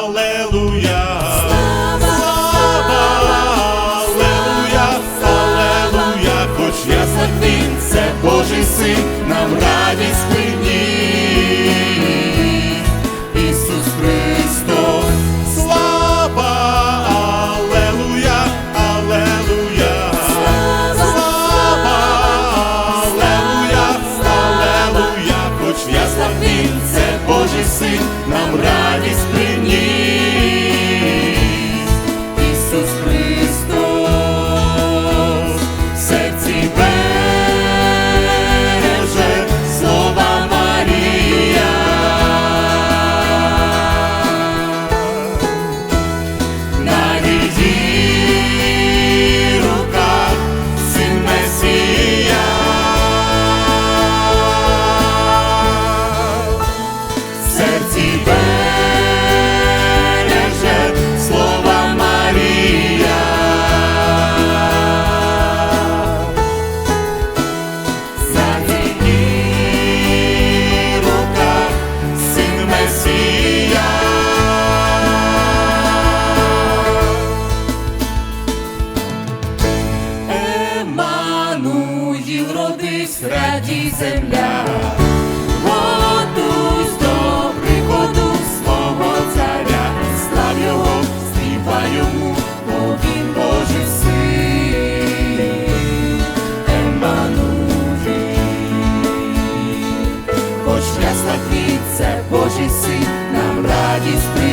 Алелуя. Радій земля. Приходу свого царя, слав його, співай йому, бо він Божий син, це Божий син, нам радість